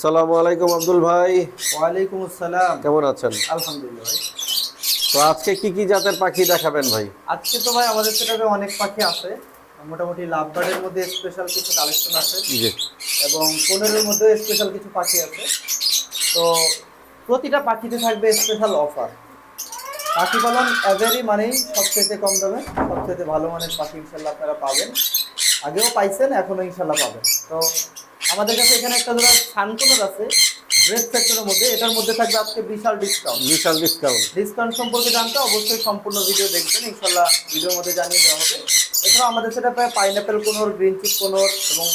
আসসালামু আলাইকুম আব্দুল ভাই। ওয়ালাইকুম আসসালাম। কেমন আছেন? আলহামদুলিল্লাহ ভাই। তো আজকে কি কি জাতের পাখি দেখাবেন ভাই? আজকে তো ভাই আমাদের সেটাতে অনেক পাখি আছে। মোটামুটি লাভবার্ডের মধ্যে স্পেশাল কিছু কালেকশন আছে। এবং কোনেরের মধ্যে স্পেশাল কিছু পাখি আছে। তো প্রতিটা পাখিতে থাকবে স্পেশাল অফার পাখি পালন এভারি মানেই সবচেয়ে কম দামে সবচেয়ে ভালো মানের পাখি ইনশাল্লাহ আপনারা পাবেন। আগেও পাইছেন এখনও ইনশাল্লাহ পাবেন। তো আমাদের কাছে এখানে একটা ধরো সানকুনার আছে রেড সেক্টরের মধ্যে এটার মধ্যে থাকবে আজকে বিশাল ডিসকাউন্ট বিশাল ডিসকাউন্ট ডিসকাউন্ট সম্পর্কে জানতে অবশ্যই সম্পূর্ণ ভিডিও দেখবেন ইনশাল্লাহ ভিডিওর মধ্যে জানিয়ে দেওয়া হবে। এছাড়াও আমাদের সেটা প্রায় pineapple conure green cheek conure এবং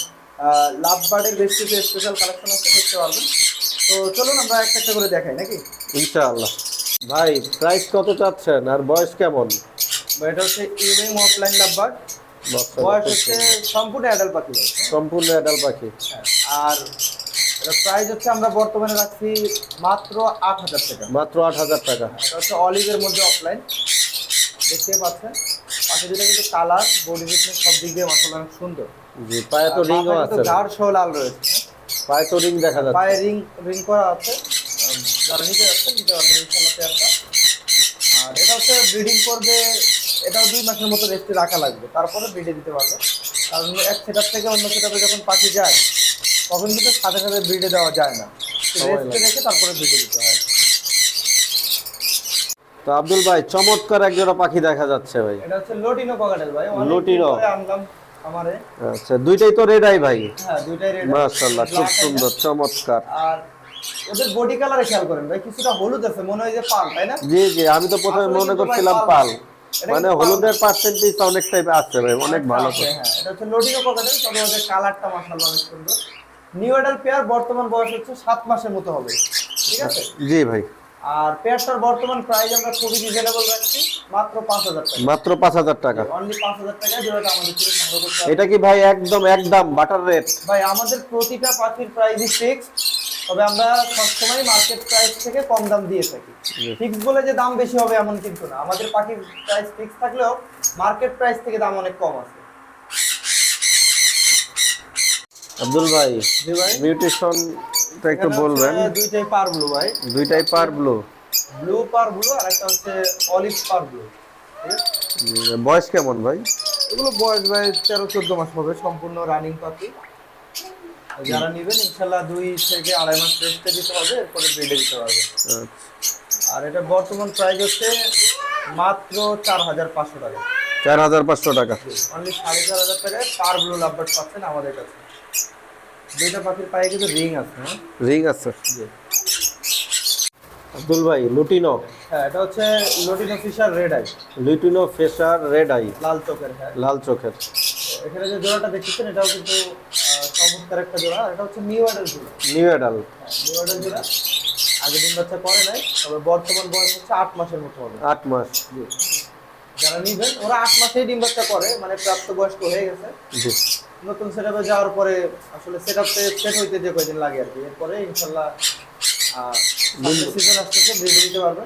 লাভ বার্ডের বেশ কিছু স্পেশাল কালেকশন আছে দেখতে পারবেন। তো চলুন আমরা একটা একটা করে দেখাই নাকি? ইনশাআল্লাহ। ভাই প্রাইস কত চাচ্ছেন আর বয়স কেমন? এটা হচ্ছে ইউনিং অফলাইন লাভ বার্ড বয়স হচ্ছে সম্পূর্ণ অ্যাডাল্ট পাখি সম্পূর্ণ অ্যাডাল পাখি। হ্যাঁ, আর প্রাইস হচ্ছে আমরা বর্তমানে রাখছি মাত্র আট হাজার টাকা। মাত্র আট হাজার টাকা। এটা হচ্ছে অলিভের মধ্যে অফলাইন দেখতে পাচ্ছেন? পাখি দুটো কিন্তু কালার বডি ফিটনেস সব দিক দিয়ে মাসাল অনেক সুন্দর। জি পায়ে তো রিংও আছে। ঘাড় সহ লাল রয়েছে? পায়ে তো রিং দেখা যাচ্ছে। পায়ে রিং রিং করা আছে। যারা নিতে যাচ্ছে নিতে পারবেন ইনশাল্লাহ পেয়ারটা আর এটা হচ্ছে ব্রিডিং করবে এটাও দুই মাসের মতো রেস্টে রাখা লাগবে। তারপরে ব্রিডে দিতে পারবে। কারণ এক সেটার থেকে অন্য সেটাতে যখন পাখি যায় তখন কিন্তু সাথে সাথে ব্রিডে দেওয়া যায় না। রেস্টে রেখে তারপরে ব্রিডে দিতে হয়। তো আব্দুল ভাই চমৎকার এক জোড়া পাখি দেখা যাচ্ছে ভাই। এটা হচ্ছে লোটিনো ককাটেল ভাই। লোটিনো। আনলাম আমারে। আচ্ছা দুইটাই তো রেড আই ভাই। হ্যাঁ দুইটাই রেড মাশাআল্লাহ খুব সুন্দর চমৎকার। আর ওদের বডি কালারে খেয়াল করেন ভাই কিছুটা হলুদ আছে মনে হয় যে পাল তাই না? জি জি আমি তো প্রথমে মনে করছিলাম পাল। মানে। হলুদের পার্সেন্টেজ অনেকটাই আছে ভাই অনেক ভালো আছে, হ্যাঁ এটা হচ্ছে লোডিনো ককাটেল তবে ওদের কালারটা মাশাআল্লাহ অনেক সুন্দর। নিউ অ্যাডাল্ট পেয়ার বর্তমান বয়স হচ্ছে সাত মাসের মতো হবে ঠিক আছে? জি ভাই। আর পেয়ারটার বর্তমান প্রাইস আমরা খুবই রিজনেবল রাখছি মাত্র পাঁচ হাজার টাকা। মাত্র পাঁচ হাজার টাকা। অনলি পাঁচ হাজার টাকা জোড়াটা আমাদের থেকে সংগ্রহ করতে এটা কি ভাই একদম একদম বাটার রেট ভাই আমাদের প্রতিটা পাখির প্রাইসই ফিক্স তবে আমরা সবসময় মার্কেট প্রাইস থেকে কম দাম দিয়ে থাকি। ফিক্স বলে যে দাম বেশি হবে এমন কিন্তু না। আমাদের পাখির প্রাইস ফিক্স থাকলেও মার্কেট প্রাইস থেকে দাম অনেক কম আছে। আব্দুল ভাই মিউটেশন টা একটু বলবেন। দুইটাই পার ব্লু ভাই। দুইটাই parblue blue parblue আর একটা হচ্ছে অলিভ পার ব্লু বয়স কেমন ভাই? এগুলো বয়স ভাই তেরো চোদ্দ মাস হবে সম্পূর্ণ রানিং পাখি যারা নেবেন ইনশাল্লাহ দুই থেকে আড়াই মাস রেস্টে দিতে হবে এরপরে ব্রিডে দিতে পারবে আচ্ছা, আর এটা বর্তমান প্রাইস হচ্ছে মাত্র চার হাজার পাঁচশো টাকা। চার হাজার পাঁচশো টাকা। অনলি সাড়ে চার হাজার টাকায় পার ব্লু লাভবার্ড পাচ্ছেন আমাদের কাছে। দুইটা পাখির পায়ে কিন্তু রিং আছে হ্যাঁ? রিং আছে। আব্দুল ভাই লুটিনো? হ্যাঁ এটা হচ্ছে lutino Fischer red eye lutino Fischer red eye লাল চোখের হ্যাঁ। লাল চোখের। এখানে যে জোড়াটা দেখতেছেন এটাও কিন্তু চমৎকার একটা জোড়া এটা হচ্ছে নিউ জোড়া। নিউ জোড়া। আগে দিন বাচ্চা করে নাই তবে বর্তমান বয়স হচ্ছে আট মাসের মতো হবে। আট মাস। যারা নিবেন ওরা আট মাসেই ডিম বাচ্চা করে মানে প্রাপ্তবয়স্ক হয়ে গেছে। নতুন যাওয়ার পরে আসলে সেট হইতে যে কয়দিন লাগে আর কি এরপরে ইনশাল্লাহ সিজন আসতেছে ব্রিড দিতে পারবে।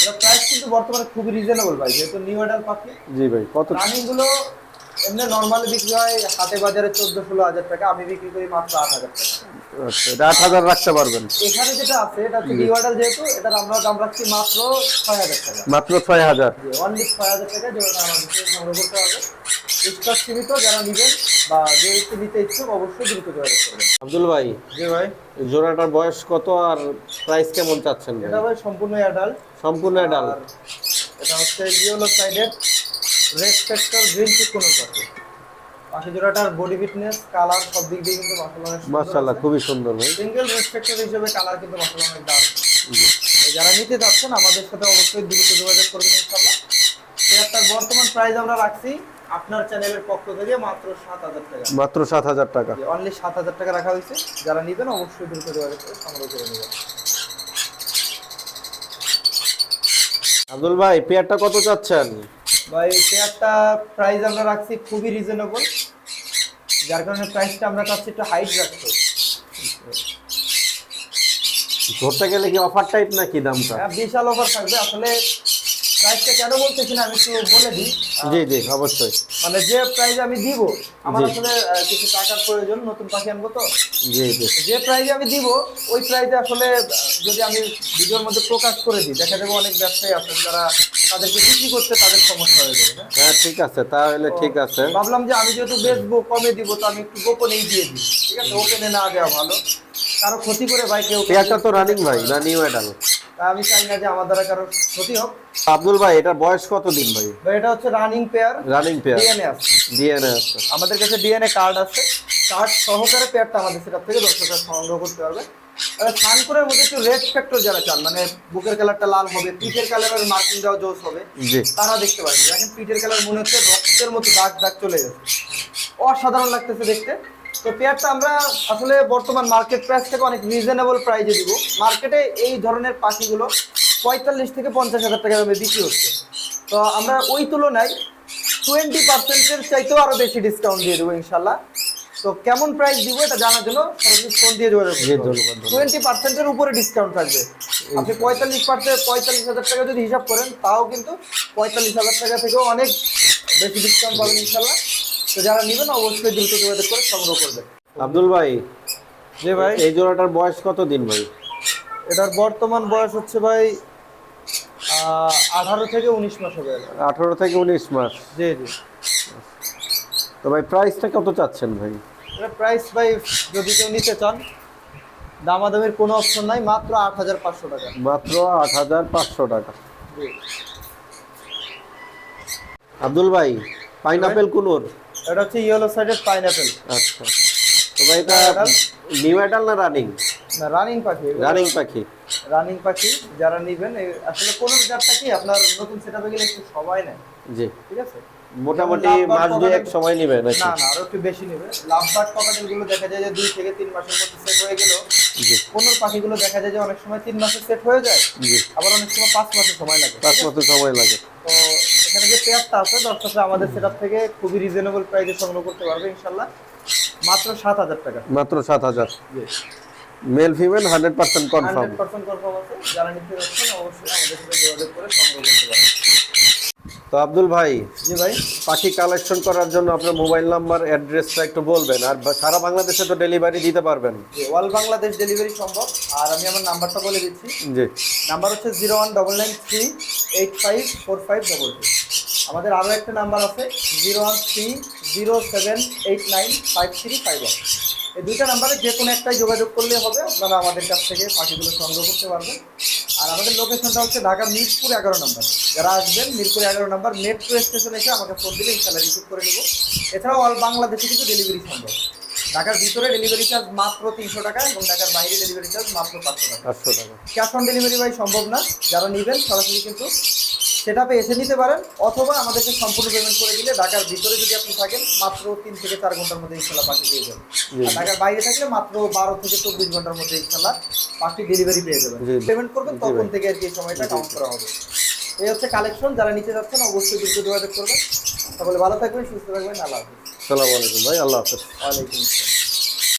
এটা প্রাইস কিন্তু বর্তমানে খুবই রিজনেবল ভাই যেহেতু নিউ পাখি। জি ভাই কত এমনি নর্মালি বিক্রি হয় হাটে বাজারে চোদ্দ ষোলো হাজার টাকা আমি বিক্রি করি মাত্র আট হাজার টাকা। আচ্ছা এটা আট হাজার রাখতে পারবেন। এখানে যেটা আছে এটা হচ্ছে যেহেতু এটার আমরা দাম রাখছি মাত্র ছয় হাজার টাকা। মাত্র ছয় হাজার। অনলি ছয় হাজার টাকা যেটা আমাদের সংগ্রহ করতে হবে। স্টক সীমিত যারা নেবেন বা যে একটু নিতে ইচ্ছুক অবশ্যই দ্রুত যোগাযোগ করবেন। আব্দুল ভাই জি ভাই। জোড়াটার বয়স কত আর প্রাইস কেমন চাচ্ছেন এটা ভাই সম্পূর্ণ অ্যাডাল্ট সম্পূর্ণ এটা হচ্ছে রেড সেক্টর গ্রিন চিক কোনো পাখি পাখি জোড়াটার বডি ফিটনেস কালার সব দিক দিয়ে কিন্তু অনেক মাশাআল্লাহ খুবই সুন্দর ভাই। সিঙ্গেল রেড সেক্টর হিসেবে কালার কিন্তু মাসাল্লাহ অনেক দারুণ। যারা নিতে চাচ্ছেন আমাদের সাথে অবশ্যই দ্রুত যোগাযোগ করবেন ইনশাল্লাহ। পেয়ারটার বর্তমান প্রাইস আমরা রাখছি আপনার চ্যানেলের পক্ষ থেকে মাত্র সাত হাজার টাকা। মাত্র সাত হাজার টাকা। অনলি সাত হাজার টাকা রাখা হয়েছে। যারা নেবেন অবশ্যই দ্রুত যোগাযোগ করে সংগ্রহ করে নেবেন। আব্দুল ভাই পেয়ারটা কত চাচ্ছেন? ভাই চেয়ারটা প্রাইস আমরা রাখছি খুবই রিজনেবল যার কারণে প্রাইসটা আমরা চাচ্ছি একটু হাইট রাখতে। ধরতে গেলে কি অফার টাইপ নাকি দামটা? হ্যাঁ, বিশাল অফার থাকবে। আসলে প্রাইসটা কেন বলতেছি না আমি একটু বলে দিই। জি জি অবশ্যই। মানে যে আমি দিব আমার আসলে কিছু টাকার প্রয়োজন নতুন পাখি আনব তো। জি জি। যে প্রাইজে আমি দিব ওই প্রাইজে আসলে যদি আমি ভিডিওর মধ্যে প্রকাশ করে দিই দেখা যাবে অনেক ব্যবসায়ী আছেন যারা তাদেরকে বিক্রি করতে তাদের সমস্যা হয়ে যাবে হ্যাঁ? হ্যাঁ ঠিক আছে তাহলে ঠিক আছে। ভাবলাম যে আমি যেহেতু বেচবো কমে দিব তো আমি একটু গোপনেই দিয়ে দিই ঠিক আছে? ওপেনে না দেওয়া ভালো। কারও ক্ষতি করে ভাই কেউ পেয়ারটা তো রানিং ভাই না। নিউ অ্যাডাল তা আমি চাই না যে আমার দ্বারা কারও ক্ষতি হোক। আব্দুল ভাই এটা বয়স কত দিন ভাই তো এটা হচ্ছে running pair running pair DNA আছে। ডিএনএ আছে। আমাদের কাছে ডিএনএ কার্ড আছে। কার্ড সহকারে পেয়ারটা আমাদের সেটা থেকে দর্শকরা সংগ্রহ করতে পারবে। সানপুরের মধ্যে একটু রেড ফ্যাক্টর যারা চান মানে বুকের কালারটা লাল হবে পিঠের কালারের মার্কিং দেওয়া জোস হবে তারা দেখতে পারেন দেখেন পিঠের কালার মনে হচ্ছে রক্তের মতো দাগ দাগ চলে গেছে। অসাধারণ লাগতেছে দেখতে। তো পেয়ারটা আমরা আসলে বর্তমান মার্কেট প্রাইস থেকে অনেক রিজনেবল প্রাইজে দিব। মার্কেটে এই ধরনের পাখিগুলো পঁয়তাল্লিশ থেকে পঞ্চাশ হাজার টাকা দামে বিক্রি হচ্ছে। তো আমরা ওই তুলনায় টোয়েন্টি পার্সেন্টের চাইতেও আরও বেশি ডিসকাউন্ট দিয়ে দেবো ইনশাল্লাহ তো কেমন প্রাইস দিব এটা জানার জন্য ফোন দিয়ে যোগাযোগ। টোয়েন্টি পার্সেন্টের উপরে ডিসকাউন্ট থাকবে। আপনি পঁয়তাল্লিশ পার্সেন্ট পঁয়তাল্লিশ হাজার টাকা যদি হিসাব করেন তাও কিন্তু পঁয়তাল্লিশ হাজার টাকা থেকেও অনেক বেশি ডিসকাউন্ট পাবেন ইনশাল্লাহ তো যারা নেবেন অবশ্যই দ্রুত যোগাযোগ করে সংগ্রহ করবেন আব্দুল ভাই জি ভাই। এই জোড়াটার বয়স কত দিন ভাই? এটার বর্তমান বয়স হচ্ছে ভাই আঠারো থেকে উনিশ মাস হবে। আঠারো থেকে উনিশ মাস। জি জি। তো ভাই প্রাইসটা কত চাচ্ছেন ভাই? এটা প্রাইস ভাই যদি কেউ নিতে চান দামাদামির কোনো অপশন নাই মাত্র আট হাজার পাঁচশো টাকা। মাত্র আট হাজার পাঁচশো টাকা। জি। আব্দুল ভাই পাইনাপেল কুনুর? এটা হচ্ছে ইয়েলো সাইডের পাইনাপেল আচ্ছা। তো ভাই এটা? নিউ অ্যাডাল না রানিং না রানিং পাখি। রানিং পাখি। রানিং পাখি যারা নিবেন আসলে কোন জাতটা কি আপনার নতুন সেটআপে গেলে একটু সময় নেয়। জি। ঠিক আছে? মোটামুটি মাস দুই এক সময় নিবে নাকি? না না আরও একটু বেশি নেবে। লাভবার্ড ককাটেলগুলো দেখা যায় যে দুই থেকে তিন মাসের মধ্যে সেট হয়ে গেল জি। কোন পাখিগুলো দেখা যায় যে অনেক সময় তিন মাসে সেট হয়ে যায়। জি। আবার অনেক সময় পাঁচ মাসের সময় লাগে। পাঁচ মাসের সময় লাগে। তো এখানে যে পেয়ারটা আছে দর্শকরা আমাদের সেটার থেকে খুবই রিজনেবল প্রাইসে সংগ্রহ করতে পারবে ইনশাল্লাহ মাত্র সাত হাজার টাকা। মাত্র সাত হাজার। Male female hundred percent confirm hundred percent confirm আছে। যারা নিতে যাচ্ছেন অবশ্যই আমাদের সাথে যোগাযোগ করে সংগ্রহ করতে পারবেন। তো আব্দুল ভাই জি ভাই পাখি কালেকশন করার জন্য আপনার মোবাইল নাম্বার অ্যাড্রেসটা একটু বলবেন আর সারা বাংলাদেশে তো ডেলিভারি দিতে পারবেন। অল বাংলাদেশ ডেলিভারি সম্ভব আর আমি আমার নাম্বারটা বলে দিচ্ছি। জি। নাম্বার হচ্ছে zero one double nine three eight five four five double two আমাদের আরও একটা নাম্বার আছে zero one three zero seven eight nine five three five one এই দুইটা নাম্বারে যে কোনো একটাই যোগাযোগ করলে হবে আপনারা আমাদের কাছ থেকে পাখিগুলো সংগ্রহ করতে পারবেন। আর আমাদের লোকেশনটা হচ্ছে ঢাকা মিরপুর এগারো নাম্বার। যারা আসবেন মিরপুর এগারো নাম্বার মেট্রো স্টেশনে এসে আমাকে ফোন দিলে ইনশাল্লাহ রিসিভ করে নেব। এছাড়াও অল বাংলাদেশে কিন্তু ডেলিভারি সম্ভব। ঢাকার ভিতরে ডেলিভারি চার্জ মাত্র তিনশো টাকা এবং ঢাকার বাইরে ডেলিভারি চার্জ মাত্র পাঁচশো টাকা। পাঁচশো টাকা। ক্যাশ অন ডেলিভারি ভাই সম্ভব না। যারা নেবেন সরাসরি কিন্তু সেটাপে এসে নিতে পারেন। অথবা আমাদেরকে সম্পূর্ণ পেমেন্ট করে দিলে ঢাকার ভিতরে যদি আপনি থাকেন মাত্র তিন থেকে চার ঘণ্টার মধ্যে ইনশাল্লাহ পাখি পেয়ে যাবেন আর ঢাকার বাইরে থাকলে মাত্র বারো থেকে চব্বিশ ঘণ্টার মধ্যে ইনশাল্লাহ পাখি ডেলিভারি পেয়ে যাবেন। পেমেন্ট করবেন তখন থেকে আর কি এই সময়টা কাউন্ট করা হবে। এই হচ্ছে কালেকশন যারা নিতে যাচ্ছেন অবশ্যই দ্রুত যোগাযোগ করবেন। সকলে ভালো থাকবেন সুস্থ থাকবেন আল্লাহ হাফিজ। সালাম আলাইকুম ভাই আল্লাহ হাফিজ। ওয়ালাইকুম আসসালাম।